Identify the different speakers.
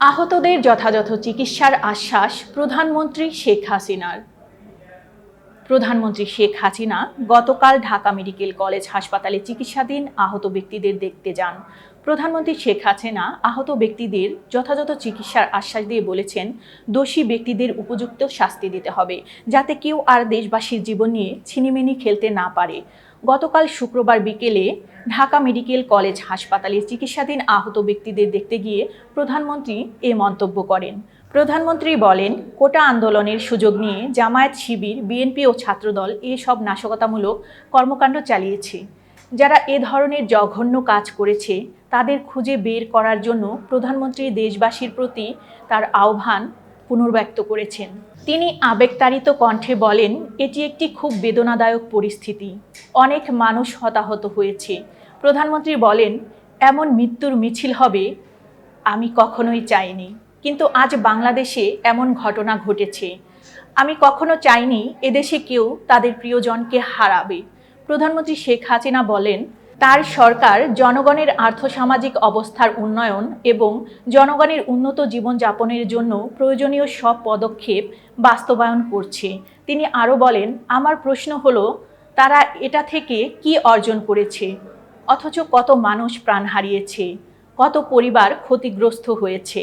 Speaker 1: আহতদের যথাযথ চিকিৎসার আশ্বাস প্রধানমন্ত্রী শেখ হাসিনার। প্রধানমন্ত্রী শেখ হাসিনা গতকাল ঢাকা মেডিকেল কলেজ হাসপাতালে চিকিৎসাধীন আহত ব্যক্তিদের দেখতে যান। প্রধানমন্ত্রী শেখ হাসিনা আহত ব্যক্তিদের যথাযথ চিকিৎসার আশ্বাস দিয়ে বলেছেন, দোষী ব্যক্তিদের উপযুক্ত শাস্তি দিতে হবে, যাতে কেউ আর দেশবাসীর জীবন নিয়ে ছিনিমিনি খেলতে না পারে। গতকাল শুক্রবার বিকেলে ঢাকা মেডিকেল কলেজ হাসপাতালে চিকিৎসাধীন আহত ব্যক্তিদের দেখতে গিয়ে প্রধানমন্ত্রী এ মন্তব্য করেন। প্রধানমন্ত্রী বলেন, কোটা আন্দোলনের সুযোগ নিয়ে জামায়াত শিবির, বিএনপি ও ছাত্রদল এসব নাশকতামূলক কর্মকাণ্ড চালিয়েছে। যারা এ ধরনের জঘন্য কাজ করেছে, তাদের খুঁজে বের করার জন্য প্রধানমন্ত্রী দেশবাসীর প্রতি তার আহ্বান পুনর্ব্যক্ত করেছেন। তিনি আবেগতাড়িত কণ্ঠে বলেন, এটি একটি খুব বেদনাদায়ক পরিস্থিতি। অনেক মানুষ হতাহত হয়েছে। প্রধানমন্ত্রী বলেন, এমন মৃত্যুর মিছিল হবে, আমি কখনোই চাইনি। কিন্তু আজ বাংলাদেশে এমন ঘটনা ঘটেছে। আমি কখনো চাইনি এদেশে কেউ তাদের প্রিয়জনকে হারাবে। প্রধানমন্ত্রী শেখ হাসিনা বলেন, তার সরকার জনগণের আর্থসামাজিক অবস্থার উন্নয়ন এবং জনগণের উন্নত জীবনযাপনের জন্য প্রয়োজনীয় সব পদক্ষেপ বাস্তবায়ন করছে। তিনি আরও বলেন, আমার প্রশ্ন হলো, তারা এটা থেকে কি অর্জন করেছে? অথচ কত মানুষ প্রাণ হারিয়েছে, কত পরিবার ক্ষতিগ্রস্ত হয়েছে।